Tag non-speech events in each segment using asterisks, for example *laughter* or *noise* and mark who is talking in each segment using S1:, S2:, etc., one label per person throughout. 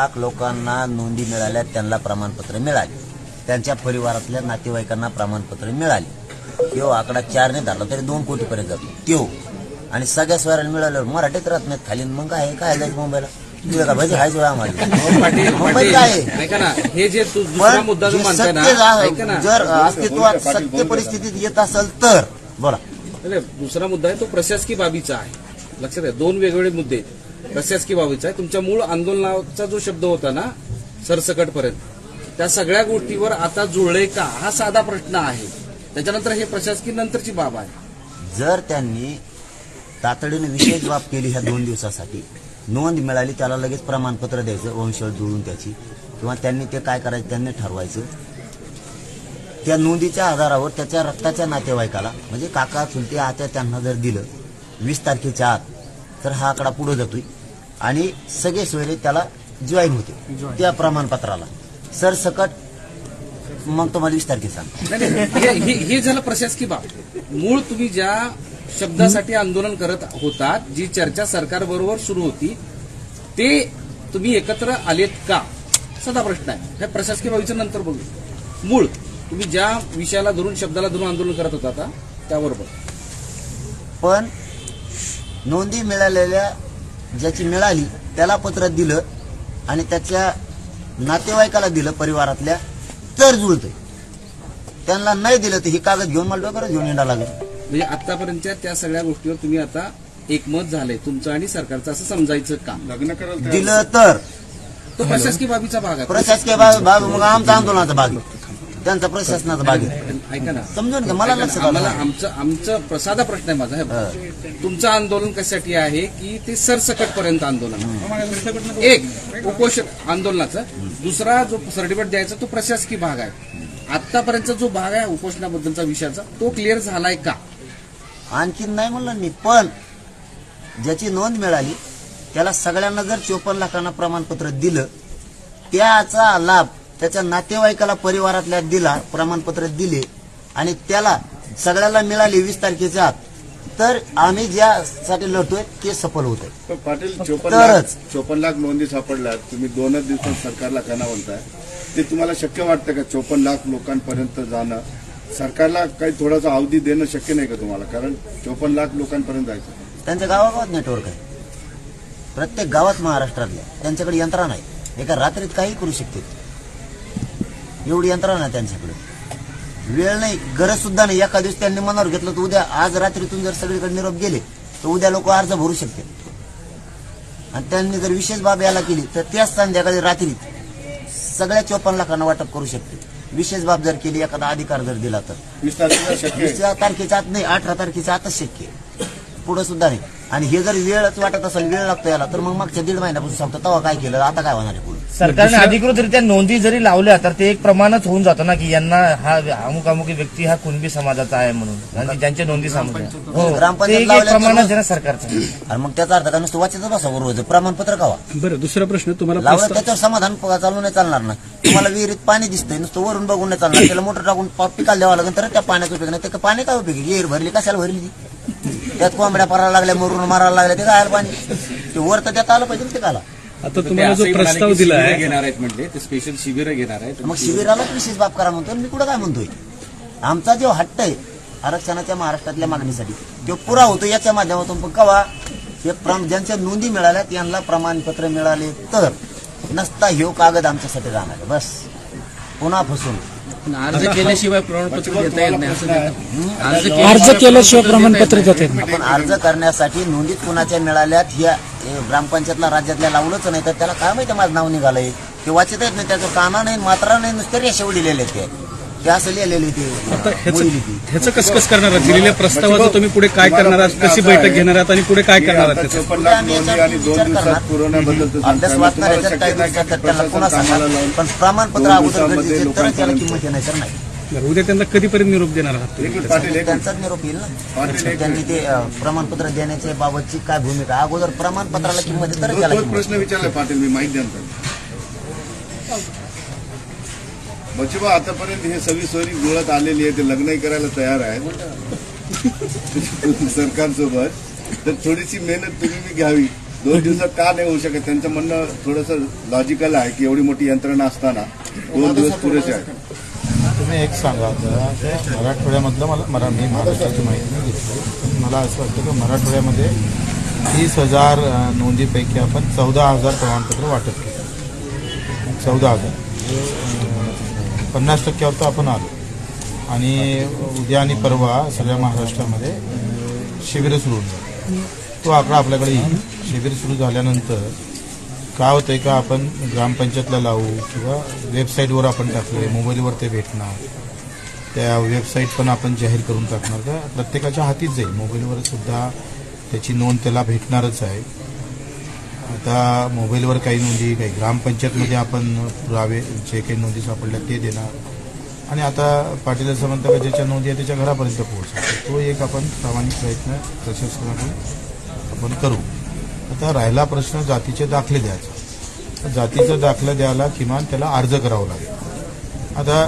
S1: लाख लोकांना नोंदी मिळाल्या त्यांना प्रमाणपत्र मिळाले. त्यांच्या परिवारातल्या नातेवाईकांना प्रमाणपत्र मिळाले. किंवा आकडा चारने धरला तरी दोन कोटीपर्यंत जातो. त्यो. आणि सगळ्या स्वराला मिळाल्यावर मराठीत राहत नाहीत खाली. मग काय काय जायचं मुंबईला? *laughs*
S2: हे तू
S1: जर अस्तित्वात सत्य परिस्थितीत येत असेल तर बोला.
S2: दुसरा मुद्दा आहे तो प्रशासकीय बाबीचा आहे. लक्षात आहे दोन वेगवेगळे मुद्दे आहेत. प्रशासकीय बाबीचा आहे. तुमच्या मूळ आंदोलनाचा जो शब्द होता ना सरसकटपर्यंत त्या सगळ्या गोष्टीवर आता जुळले का हा साधा प्रश्न आहे. त्याच्यानंतर हे प्रशासकीय नंतरची बाब आहे.
S1: जर त्यांनी तातडीने विशेष बाब केली ह्या दोन दिवसासाठी नोंद मिळाली त्याला लगेच प्रमाणपत्र द्यायचं वंशवळ जुळून त्याची किंवा त्यांनी ते काय करायचं त्यांनी ठरवायचं. त्या नोंदीच्या आधारावर त्याच्या रक्ताच्या नातेवाईकाला म्हणजे काका चुलते आत्या त्यांना जर दिलं वीस तारखेच्या आत तर हा आकडा पुढे जातोय. आणि सगळे सोयरे त्याला जॉईन होते. त्या प्रमाणपत्राला. सरसकट मग तुम्हाला वीस तारखे सांग
S2: हे- झालं प्रशासकीय बाब. मूळ तुम्ही ज्या शब्दासाठी आंदोलन करत होतात जी चर्चा सरकारबरोबर सुरू होती ते तुम्ही एकत्र आलेत का? सदा प्रश्न आहे. हे प्रशासकीय बाबीचं नंतर बघू. मूळ तुम्ही ज्या विषयाला धरून शब्दाला धरून आंदोलन करत होता आता त्याबरोबर.
S1: पण नोंदी मिळालेल्या ज्याची मिळाली त्याला पत्र दिलं आणि त्याच्या नातेवाईकाला दिलं परिवारातल्या तर जुळतंय. त्यांना नाही दिलं तर ही कागद घेऊन मला डोक्यावर घेऊन येणार लागेल.
S2: म्हणजे आतापर्यंतच्या त्या सगळ्या गोष्टीवर तुम्ही आता एकमत झालंय तुमचं आणि सरकारचं असं समजायचं काम.
S3: लग्न करायला
S1: दिलं तर.
S2: तो प्रशासकीय बाबीचा भाग आहे.
S1: प्रशासकीय भाग भाग मग आमचा आंदोलनाचा भाग आहे. त्यांचा प्रशासनाचा भाग आहे.
S2: ऐका ना.
S1: समजून घ्या मला लक्षात
S2: आम्हाला आमचं आमचं प्रसादा प्रश्न आहे माझा हे बघा. तुमचं आंदोलन कशासाठी आहे की ते सरसकट पर्यंत आंदोलन? आहे. एक उपोषण आंदोलनाचं. दुसरा जो सर्टिफिकेट द्यायचा तो प्रशासकीय भाग आहे. आतापर्यंतचा जो भाग आहे उपोषणाबद्दलचा विषयाचा तो क्लिअर झालाय का?
S1: आणखीन नाही म्हणलं मी पण ज्याची नोंद मिळाली त्याला सगळ्यांना जर चोपन्न लाखांना प्रमाणपत्र दिलं त्याचा लाभ त्याच्या नातेवाईकाला परिवारातल्या दिला प्रमाणपत्र दिले आणि त्याला सगळ्याला मिळाली वीस तारखेच्या आत. तर आम्ही ज्यासाठी लढतोय ते सफल होत आहे
S3: पण पाटील चोपन्न लाख
S1: तरच.
S3: चोपन्न लाख नोंदी सापडल्या तुम्ही दोनच दिवसात सरकारला कना म्हणताय ते तुम्हाला शक्य वाटतं का चोपन्न लाख लोकांपर्यंत जाणं? सरकारला काही थोडासा अवधी देणं शक्य नाही का तुम्हाला? कारण चोपन्न लाख लोकांपर्यंत जायचं.
S1: त्यांच्या गावागावात नेटवर्क आहे. प्रत्येक गावात महाराष्ट्रातल्या. त्यांच्याकडे यंत्रणा आहे एका रात्रीत काही करू शकते एवढी यंत्रणा आहे त्यांच्याकडे. वेळ नाही गरज सुद्धा नाही. एका दिवस त्यांनी मनावर घेतलं तर उद्या आज रात्रीतून जर सगळीकडे निरोप गेले तर उद्या लोक अर्ज भरू शकते आणि त्यांनी जर विशेष बाब याला केली तर त्याच संध्याकाळी रात्री सगळ्या चोपन्न लाखांना वाटप करू शकते विशेष बाब जर केली एखादा अधिकार जर दिला तर.
S3: वीस
S1: तारखेच्या आत नाही अठरा तारखेच्या आतच शक्य. पुढं सुद्धा नाही. आणि हे जर वेळच वाटत असेल वेळ लागतो याला तर मग मागच्या दीड महिन्यापासून सांगतो तेव्हा काय केलं आता काय होणार आहे
S4: सरकारने अधिकृतरित्या नोंदी जरी लावल्या तर ते एक प्रमाणच होऊन जातं ना की यांना हा अमुक अमुक व्यक्ती हा कुणबी समाजाचा आहे म्हणून. आणि ज्यांच्या नोंदी समजल्या हो ते
S1: ग्रामपंचायत
S4: एक आहे ना सरकारचं.
S1: आणि मग त्याचा अर्थ काय? नुसतं वाचतच बसा रोज. प्रमाणपत्र कावा?
S5: बरं दुसरा प्रश्न तुम्हाला
S1: लावलं
S5: प्रस्ताव-
S1: त्याच्यावर समाधान प- चालू नाही चालणार ना. तुम्हाला विहिरीत पाणी दिसतंय नुसतं वरून बघून नाही चालणार. त्याला मोटर टाकून पा- पिकाला द्यावं लागेल तर त्या पाण्याचा उपयोग नाही. ते का- पाणी काय उपयोगी विहीर भरली कशाला भरली ती? त्यात कोंबड्या परायला लागल्या मरून मारायला लागल्या ते काय आलं पाणी. ते वर तर त्यात आलं पाहिजे ना ते काला
S5: आता तुम्हाला जो प्रस्ताव दिला आहे.
S2: घेणार आहेत म्हणजे ते स्पेशल शिबिर घेणार आहेत.
S1: मग शिबिरालाच विशेष बाब करा म्हणतो मी कुठं काय म्हणतोय? आमचा जो हट्ट आहे आरक्षणाच्या महाराष्ट्रातल्या मागणीसाठी तो पुरा होतो याच्या माध्यमातून पण कवा? हे प्रम ज्यांच्या नोंदी मिळाल्या त्यांना प्रमाणपत्र मिळाले तर नसता ह्यो कागद आमच्यासाठी राहणार आहे. बस. पुन्हा फसून.
S2: अर्ज केल्याशिवाय प्रमाणपत्र देता येत नाही असं अर्ज
S6: अर्ज केल्याशिवाय प्रमाणपत्र देत आहेत
S1: आपण अर्ज करण्यासाठी नोंदीत कुणाच्या मिळाल्यात ह्या हे ग्रामपंचायतला राज्यातल्या लावलंच नाही तर त्याला काय माहिती माझं नाव निघालंय? ते वाचत येत नाही त्याचं काना नाही मात्रा नाही नुसते रेषा लिहिलेले आहेत ते. ते असं लिहिलेले
S5: आता
S1: ते
S5: ह्याचं
S1: मुळी लिपी.
S5: ह्याचं कसं कसं करणार आहात? दिलेल्या प्रस्तावाचं तुम्ही पुढे काय करणार आहात? कशी बैठक घेणार आहात आणि पुढे काय करणार आहात
S3: आता
S5: त्याचं?
S3: चोपन्न लाख नोंदी आणि दोन दिवसात पुरवण्याबद्दल तर
S1: अभ्यास
S3: सांगताय.
S1: वाचणार
S3: तुम्हाला
S1: याच्यात काही
S3: शक्य नाही का
S1: दिवसात
S3: ते
S1: त्याला पुन्हा
S3: प्रशासन
S1: सांगा?
S3: कामाला लावून
S1: पण प्रमाणपत्र
S3: दोन
S1: अगोदर
S3: दिवसामध्ये
S1: गरजेचे तरच याला
S3: लोकांपर्यंत-
S1: किंमत नाही
S5: बरं, उद्या त्यांना कधीपर्यंत निरोप देणार आहात तुम्ही?
S3: पाटील एक.
S1: त्यांचाच निरोप येईल ना? त्यांनी ते अं, प्रमाणपत्र देण्याच्या बाबतची काय भूमिका? अगोदर प्रमाणपत्राला किंमत आहे तरच याला
S3: तोच
S1: किंमत
S3: प्रश्न विचारला पाटील मी माहिती द्या बचिबा आतापर्यंत हे सगळी सोयरी जुळत आलेली आहे ते लग्नही करायला तयार आहेत. *laughs* सरकारसोबत. तर थोडीशी मेहनत तुम्ही बी घ्यावी. दोन दिवसात का नाही होऊ शकत? त्यांचं म्हणणं थोडंसं लॉजिकल आहे की एवढी मोठी यंत्रणा असताना दोन दिवस पुरेसे आहे.
S7: तुम्ही एक सांगा आता. मराठवाड्यामधलं मला मरा मी महाराष्ट्राची माहिती नाही घेतली. पण मला असं वाटतं की मराठवाड्यामध्ये तीस हजार नोंदीपैकी आपण चौदा हजार प्रमाणपत्र वाटप केलं. चौदा हजार. पन्नास टक्क्यावर तर आपण आलो. आणि उद्या आणि परवा सगळ्या महाराष्ट्रामध्ये अं, शिबिरं सुरू होणार. तो आकडा आपल्याकडे येईल. शिबिर सुरू झाल्यानंतर काय होतंय का आपण ग्रामपंचायतला लावू किंवा वेबसाईटवर आपण टाकले मोबाईलवर ते भेटणार. त्या वेबसाईट पण आपण जाहीर करून टाकणार. तर प्रत्येकाच्या हातीच जाईल मोबाईलवर सुद्धा त्याची नोंद त्याला भेटणारच आहे. आता मोबाईलवर काही नोंदी काही ग्रामपंचायतमध्ये आपण पुरावे जे काही नोंदी सापडल्या ते देणार. आणि आता पाटील असं ज्याच्या नोंदी आहे त्याच्या घरापर्यंत पोहोचणार. तो एक आपण प्रामाणिक प्रयत्न प्रशासनाकडून आपण करू. आता राहिला प्रश्न जातीचे दाखले द्यायचा. जातीचा दाखला द्यायला किमान त्याला अर्ज करावा लागेल. आता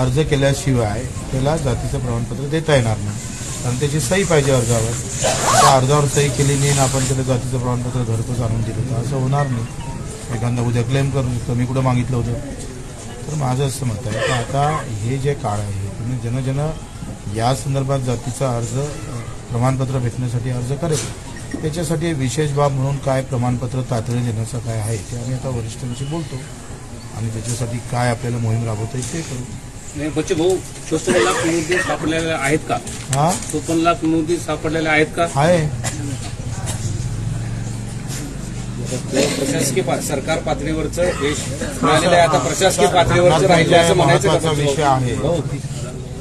S7: अर्ज केल्याशिवाय त्याला जातीचं प्रमाणपत्र देता येणार नाही. कारण त्याची सही पाहिजे अर्जावर. आता अर्जावर सही केली नाही आपण त्याला जातीचं प्रमाणपत्र घरपोच आणून दिलं तर असं होणार नाही. एखादा उद्या क्लेम करून मी कुठं मागितलं होतं? तर माझं असं मत आहे की आता हे जे काळ आहे तुम्ही जनजन या संदर्भात जातीचा अर्ज प्रमाणपत्र भेटण्यासाठी अर्ज करेल. त्याच्यासाठी विशेष बाब म्हणून काय प्रमाणपत्र तातडीने देण्याचं काय आहे ते आम्ही आता वरिष्ठांशी बोलतो. आणि त्याच्यासाठी काय आपल्याला मोहीम राबवता येईल ते करू.
S5: नाही, बच्चे भाऊ चोपन्न लाख नोंदी सापडलेल्या आहेत का?
S7: हा?
S5: चोपन्न लाख नोंदी सापडलेल्या आहेत का?
S7: आहे.
S2: प्रशासकीय पा- सरकार पातळीवरचं यश मिळालेलं आहे. आता प्रशासकीय पातळीवरचं राहिलं असं म्हणायचं का
S7: महत्त्वाचा विषय आहे.
S2: हो.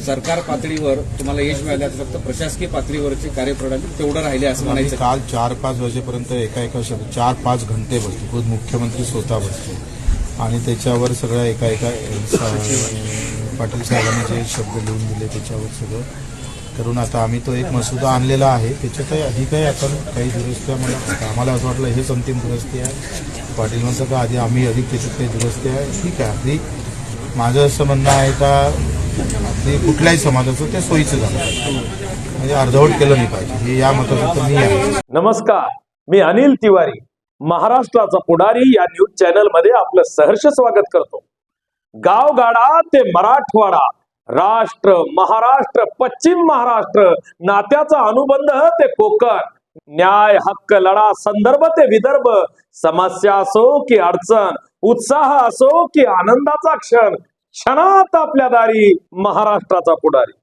S2: सरकार पातळीवर तुम्हाला यश मिळालं आता फक्त प्रशासकीय पातळीवरची कार्यप्रणाली तेवढं राहिले असं म्हणायचं. का?
S7: काल चार पाच वाजेपर्यंत एका एका शब्द चार पाच घंटे बसतो खुद मुख्यमंत्री स्वतः बसतो आणि त्याच्यावर सगळं एका एका सा- पाटील साहेबांनी जे शब्द लिहून दिले त्याच्यावर सगळं करून आता आम्ही तो एक मसुदा आणलेला आहे. त्याच्यातही काही आपण काही दुरुस्त्या म्हणा आम्हाला असं वाटलं हेच अंतिम दुरुस्ती आहे. पाटील म्हणतं का आधी आम्ही अधिक त्याच्यात काही दुरुस्ती आहे. ठीक आहे अगदी माझं असं म्हणणं आहे का आपली कुठल्याही समाजाचं ते सोयीचं झालं. म्हणजे अर्धवट केलं नाही पाहिजे. हे या मताचं मी आहे.
S8: नमस्कार मी अनिल तिवारी महाराष्ट्राचा पुढारी या न्यूज चॅनलमध्ये आपलं सहर्ष स्वागत करतो. गावगाडा ते मराठवाडा. राष्ट्र महाराष्ट्र पश्चिम महाराष्ट्र नात्याचा अनुबंध ते कोकण. न्याय हक्क लढा संदर्भ ते विदर्भ. समस्या असो की अडचण उत्साह असो की आनंदाचा क्षण क्षणात आपल्या दारी महाराष्ट्राचा पुढारी.